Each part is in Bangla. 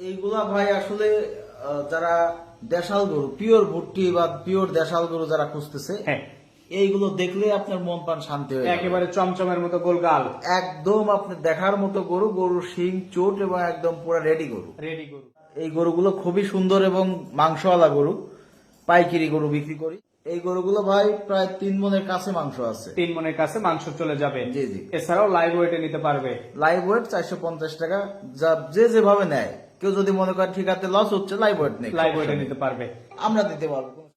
এইগুলা ভাই আসলে যারা দেশাল গরু পিওর ভুট্টি বা পিওর দেশাল গরু যারা খুঁজতেছে হ্যাঁ। এইগুলো দেখলে আপনার মন প্রাণ শান্তি হয়ে একেবারে চমচমের মতো গোলগাল একদম আপনি দেখার মতো গরু গরুর শিং চোট এবং একদম পুরো রেডি গরু। রেডি গরু। এই গরুগুলো খুবই সুন্দর এবং মাংসওয়ালা গরু পাইকারি গরু বিক্রি করি। এই গরুগুলো ভাই প্রায় তিন মনের কাছে মাংস আছে। তিন মনের কাছে মাংস চলে যাবে। জি, জি। এছাড়াও লাইভ ওয়েটে নিতে পারবে। লাইভ ওয়েট চারশো পঞ্চাশ টাকা যা যে যেভাবে নেয়। কেউ যদি মনে করে ঠিক আছে লস হচ্ছে লাইভ ওয়েট নেই। লাইভ ওয়েটে নিতে পারবে। আমরা দিতে পারব।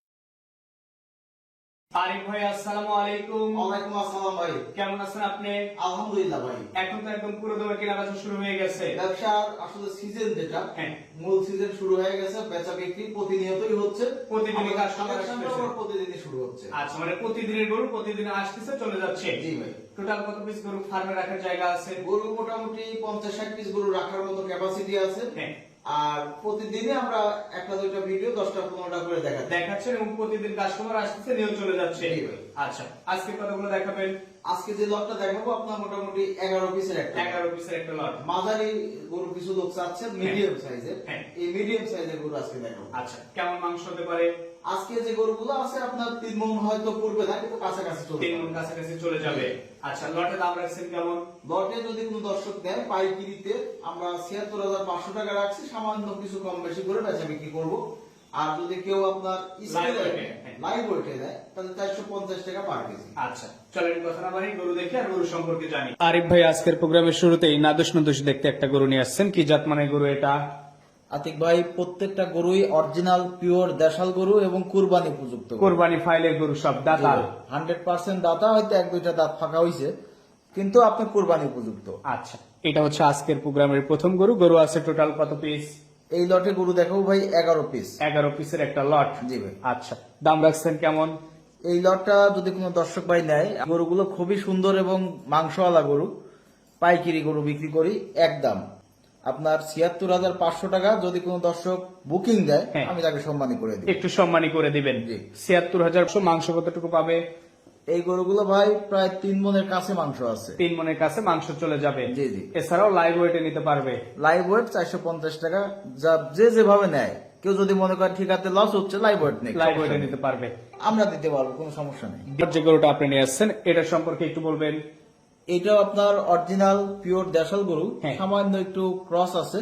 আরিফ ভাই আসসালামু আলাইকুম। ওয়ালাইকুম আসসালাম ভাই। কেমন আছেন আপনি? আলহামদুলিল্লাহ ভাই। এখন তো একদম পুরো দমে কেনাবেচা শুরু হয়ে গেছে। ব্যবসার আসলে সিজন যেটা হ্যাঁ। মূল সিজন শুরু হয়ে গেছে বেচা বিক্রি প্রতিনিয়তই হচ্ছে। আবার প্রতিদিনই শুরু হচ্ছে। আচ্ছা মানে প্রতিদিনের গরু প্রতিদিন আসতেছে চলে যাচ্ছে। জি ভাই। টোটাল কত পিস গরু ফার্মে রাখার জায়গা আছে? গরু মোটামুটি পঞ্চাশ ষাট পিস গরু রাখার মতো ক্যাপাসিটি আছে। হ্যাঁ। আর প্রতিদিনই আমরা একটা দুইটা ভিডিও দশটা পনেরোটা করে দেখাচ্ছি। দেখাচ্ছেন এবং প্রতিদিন কাস্টমার আসতেছে নিয়েও চলে যাচ্ছে। আচ্ছা আজকে কতগুলো দেখাবেন? আজকে যে লটটা দেখাবো আপনার মোটামুটি এগারো পিসের একটা এগারো পিসের একটা লট। মাঝারি গরু কিছু লোক চাচ্ছে মিডিয়াম সাইজের হ্যাঁ। এই মিডিয়াম সাইজের গরু আজকে দেখাবো। আচ্ছা কেমন মাংস হতে পারে? আজকে যে গরুগুলো আছে আপনার তিন মন হয়তো পূর্বে থাকে তো কাছাকাছি চলে তিন মন কাছাকাছি চলে যাবে। আচ্ছা লটে দাম রাখছেন কেমন? লটে যদি কোনো দর্শক দেয় পাইকিরিতে আমরা ছিয়াত্তর হাজার পাঁচশো টাকা রাখছি সামান্য কিছু কম বেশি করে বেচা বিক্রি করব। আর যদি কেউ আপনার হ্যাঁ। লাইভ ওয়েটে দেয় তাহলে চারশো পঞ্চাশ টাকা পার কেজি। আচ্ছা চলেন কথা না বাড়ি গরু দেখে আর গরু সম্পর্কে জানি। আরিফ ভাই আজকের প্রোগ্রামের শুরুতেই নাদুস নাদুস দেখতে একটা গরু নিয়ে আসছেন। কি জাত মানে গরু এটা? আতিক ভাই প্রত্যেকটা গরুই অরিজিনাল পিওর দেশাল গরু এবং কুরবানি উপযুক্ত কোরবানি ফাইলের গরু সব দাতাল হান্ড্রেড পার্সেন্ট দাতা হয়তো এক দুইটা দাঁত ফাঁকা হয়েছে কিন্তু আপনি কুরবানি উপযুক্ত। আচ্ছা এটা হচ্ছে আজকের প্রোগ্রামের প্রথম গরু। গরু আছে টোটাল কত পিস এই লটে গরু দেখাবো ভাই এগারো পিস এগারো পিসের একটা লট। জি ভাই। আচ্ছা দাম রাখছেন কেমন? এই লটটা যদি কোনো দর্শক ভাই নেয় গরুগুলো খুবই সুন্দর এবং মাংসওয়ালা গরু পাইকারি গরু বিক্রি করি একদম আপনার ছিয়াত্তর হাজার পাঁচশো টাকা যদি কোনো দর্শক বুকিং দেয় হ্যাঁ। আমি তাকে সম্মানী করে দিই একটু সম্মানী করে দিবেন। ছিয়াত্তর হাজার মাংস কতটুকু পাবে? এই গরুগুলো ভাই প্রায় তিন মনের কাছে মাংস আছে। তিন মনের কাছে মাংস চলে যাবে। জি, জি। এছাড়াও লাইভ ওয়েটে নিতে পারবে। লাইভ ওয়েট চারশো পঞ্চাশ টাকা। যা যে যেভাবে নেয় কেউ যদি মনে করে ঠিক আছে লস হচ্ছে লাইভ ওয়েট নেই লাইভ ওয়েটে নিতে পারবে। আমরা দিতে পারব কোনো সমস্যা নেই। যে গরুটা আপনি নিয়ে আসছেন এটা সম্পর্কে একটু বলবেন। এটাও আপনার অরিজিনাল পিওর দেশাল গরু। হ্যাঁ। সামান্য একটু ক্রস আছে।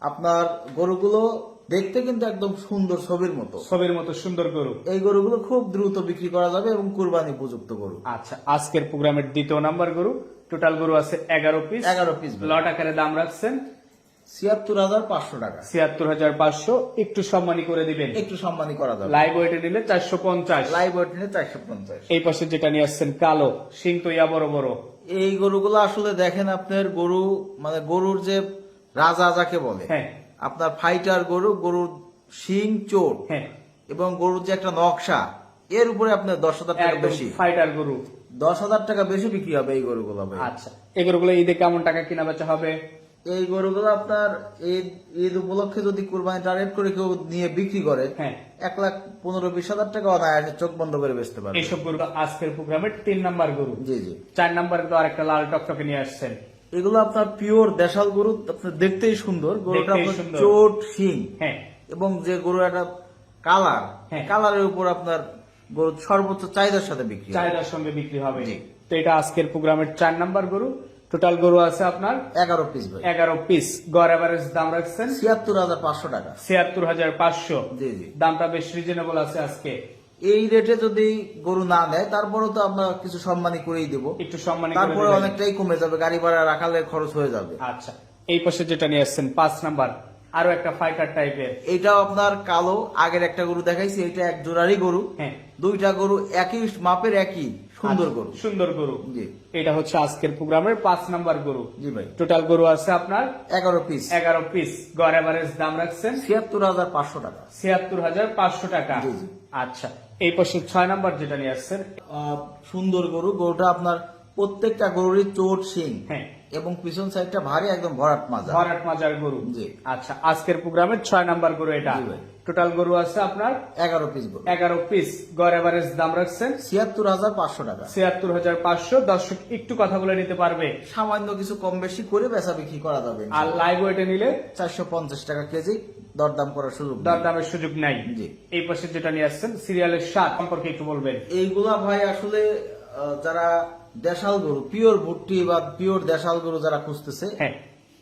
আপনার গরুগুলো দেখতে কিন্তু একদম সুন্দর ছবির মতো। ছবির মতো সুন্দর গরু। এই গরুগুলো খুব দ্রুত বিক্রি করা যাবে এবং কুরবানি উপযুক্ত গরু। আচ্ছা আজকের প্রোগ্রামের দ্বিতীয় নাম্বার গরু। টোটাল গরু আছে এগারো পিস এগারো পিস লট আকারে দাম রাখছেন। ছিয়াত্তর হাজার পাঁচশো টাকা। ছিয়াত্তর হাজার পাঁচশো একটু সম্মানী করে দিবেন। একটু সম্মানী করা যাবে। লাইভ ওয়েটে নিলে চারশো পঞ্চাশ। লাইভ ওয়েট নিয়ে চারশো পঞ্চাশ। এই পাশে যেটা নিয়ে আসছেন কালো সিং তো ইয়া বড় বড়। এই গরুগুলো আসলে দেখেন আপনার গরু মানে গরুর যে রাজা যাকে বলে হ্যাঁ। আপনার ফাইটার গরু গরুর শিং চোর হ্যাঁ। এবং গরুর যে একটা নকশা এর উপরে আপনার দশ হাজার টাকা বেশি। ফাইটার গরু। দশ হাজার টাকা বেশি বিক্রি হবে এই গরুগুলো আচ্ছা এই গরুগুলো ঈদে কেমন টাকা কেনা বেচা হবে? এই গরুগুলো আপনার ঈদ ঈদ উপলক্ষে যদি কুরবানি টার্গেট করে কেউ নিয়ে বিক্রি করে হ্যাঁ। এক লাখ পনেরো বিশ হাজার টাকা অনায়াসে চোখ বন্ধ করে বেচতে পারবে। এইসব গরু আজকের প্রোগ্রামের তিন নাম্বার গরু। জি জি। চার নাম্বারে তো আরেকটা লাল টকটকে নিয়ে আসছেন। এগুলো আপনার পিওর দেশাল গরু আপনার দেখতেই সুন্দর। গরুটা আপনার চোট শিং। হ্যাঁ। এবং যে গরু একটা কালার হ্যাঁ। কালারের উপর আপনার গরু সর্বোচ্চ চাহিদার সাথে বিক্রি চাহিদার সঙ্গে বিক্রি হবে। তো এটা আজকের প্রোগ্রামের চার নাম্বার গরু। টোটাল গরু আছে আপনার? এগারো পিস এগারো পিস গড় এভারেজ দাম রাখছেন? ছিয়াত্তর হাজার পাঁচশো টাকা। ছিয়াত্তর হাজার পাঁচশো। জি জি। দামটা বেশ রিজনেবল আছে আজকে। এই রেটে যদি গরু না দেয় তারপরেও তো আমরা কিছু সম্মানী করেই দেবো। একটু সম্মান তারপরে অনেকটাই কমে যাবে গাড়ি ভাড়া রাখালে খরচ হয়ে যাবে। আচ্ছা এই পাশে যেটা নিয়ে আসছেন পাঁচ নাম্বার আরও একটা ফাইটার টাইপের এইটাও আপনার কালো আগের একটা গরু দেখাইছি এটা এক জোড়ারই গরু। হ্যাঁ। দুইটা গরু একই মাপের একই। সুন্দর আচ্ছা, গরু। সুন্দর গরু। জি। এটা হচ্ছে আজকের প্রোগ্রামের পাঁচ নাম্বার গরু। জি ভাই। টোটাল গরু আছে আপনার এগারো পিস এগারো পিস গড় এভারেজ দাম রাখছেন ছিয়াত্তর হাজার পাঁচশো টাকা। ছিয়াত্তর হাজার পাঁচশো টাকা। আচ্ছা এই পাশে ছয় নাম্বার যেটা নিয়ে আসছেন। সুন্দর গরু। গরুটা আপনার প্রত্যেকটা গরুরই চোট সিং হ্যাঁ। এবং পিছন সাইডটা ভারী একদম ভরাট মাজা ভরাট মাজার গরু। জি। আচ্ছা আজকের প্রোগ্রামের ছয় নাম্বার গরু এটা। জি ভাই। টোটাল গরু আছে আপনার এগারো পিস গরু। এগারো পিস গড় এভারেজ দাম রাখছেন? ছিয়াত্তর হাজার পাঁচশো টাকা। ছিয়াত্তর হাজার পাঁচশো। দর্শক একটু কথা বলে নিতে পারবে। সামান্য কিছু কম বেশি করে বেচা বিক্রি করা যাবে আর লাইভ ওয়েটে নিলে? চারশো পঞ্চাশ টাকা কেজি। দরদাম করার সুযোগ নেই। দরদামের সুযোগ নাই। জি। এই পাশে যেটা নিয়ে আসছেন সিরিয়ালের স্বাদ সম্পর্কে একটু বলবেন। এইগুলা ভাই আসলে আহ, যারা দেশাল গরু পিওর ভুট্টি বা পিওর দেশাল গরু যারা খুঁজতেছে হ্যাঁ।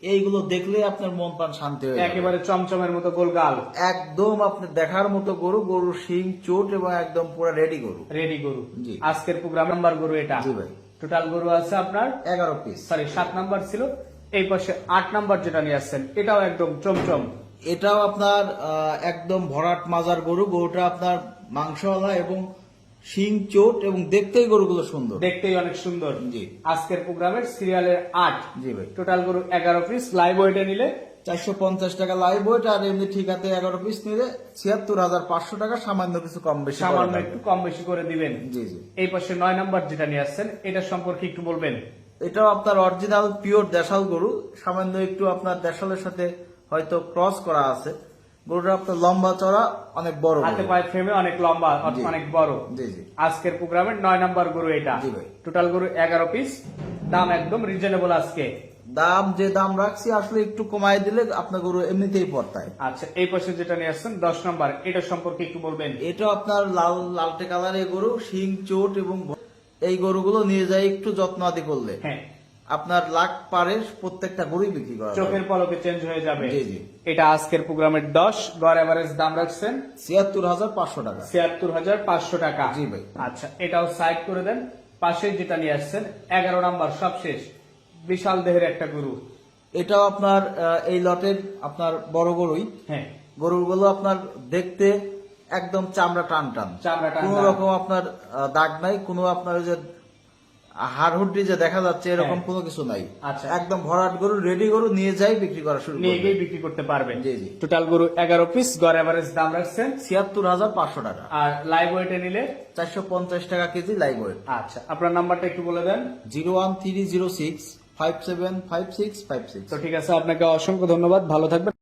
এইগুলো দেখলে আপনার মন প্রাণ শান্তি হয়ে একেবারে চমচমের মতো গোলগাল একদম আপনি দেখার মতো গরু গরুর শিং চোট এবং একদম পুরো রেডি গরু। রেডি গরু। জি। আজকের প্রোগ্রাম নাম্বার গরু এটা। জি ভাই। টোটাল গরু আছে আপনার? এগারো পিস সরি সাত নাম্বার ছিল। এই পাশে আট নাম্বার যেটা নিয়ে আসছেন এটাও একদম চমচম। এটাও আপনার একদম ভরাট মাজার গরু। গরুটা আপনার মাংসওয়ালা এবং শিং চোট এবং দেখতেই গরুগুলো সুন্দর। দেখতেই অনেক সুন্দর। জি। আজকের প্রোগ্রামের সিরিয়ালের আট। জি ভাই। টোটাল গরু এগারো পিস লাইভ ওয়েটে নিলে? চারশো পঞ্চাশ টাকা লাইভ ওয়েট আর এমনি ঠিকাতে এগারো পিস নিলে ছিয়াত্তর হাজার পাঁচশো টাকা সামান্য কিছু কম বেশি সামান্য একটু কম বেশি করে দিবেন। জি জি। এই পাশে নয় নাম্বার যেটা নিয়ে আসছেন এটা সম্পর্কে একটু বলবেন। এটাও আপনার অরিজিনাল পিওর দেশাল গরু। সামান্য একটু আপনার দেশালের সাথে হয়তো ক্রস করা আছে। গরুটা আপনার লম্বা চড়া অনেক বড়। হাতে পায়ে ফ্রেমে অনেক লম্বা অনেক বড়। জি জি। আজকের প্রোগ্রামের নয় নাম্বার গরু এটা। টোটাল গরু এগারো পিস দাম একদম রিজনেবল আজকে। দাম যে দাম রাখছি আসলে একটু কমাই দিলে আপনার গরু এমনিতেই পড়তায়। আচ্ছা এই পাশে যেটা নিয়ে আসছেন দশ নাম্বার এটা সম্পর্কে একটু বলবেন। এটা আপনার লাল লালটে কালারের গরু শিং চোট এবং এই গরুগুলো নিয়ে যায় একটু যত্ন আদি করলে। হ্যাঁ। আপনার লাখ পারে প্রত্যেকটা গরুই বিক্রি করা চোখের পলকে চেঞ্জ হয়ে যাবে। জি, জি। এটা আজকের প্রোগ্রামের দশ গড় এভারেজ দাম রাখছেন? ছিয়াত্তর হাজার পাঁচশো টাকা। ছিয়াত্তর হাজার পাঁচশো টাকা। জি ভাই। আচ্ছা এটাও সাইড করে দেন। পাশে যেটা নিয়ে আসছেন এগারো নাম্বার সবশেষ বিশাল দেহের একটা গরু। এটাও আপনার এই লটের আপনার বড় গরুই। হ্যাঁ। গরুগুলো আপনার দেখতে একদম চামড়া টান টান। চামড়া টান কোন রকম আপনার দাগ নাই কোনো আপনার যে হাড় হুড্ডি যে দেখা যাচ্ছে এরকম হ্যাঁ। কোনো কিছু নাই। আচ্ছা। একদম ভরাট গরু রেডি গরু নিয়ে যাই বিক্রি করা শুরু নিয়ে গিয়ে বিক্রি করতে পারবেন জি, জি। টোটাল গরু এগারো পিস গড় এভারেজ দাম রাখছেন ছিয়াত্তর হাজার পাঁচশো টাকা। আর লাইভ ওয়েটে নিলে? চারশো পঞ্চাশ টাকা কেজি লাইভ ওয়েট আচ্ছা আপনার নাম্বারটা একটু বলে দেন। Zero one three zero six five seven five six five six. তো ঠিক আছে আপনাকে অসংখ্য ধন্যবাদ ভালো থাকবেন।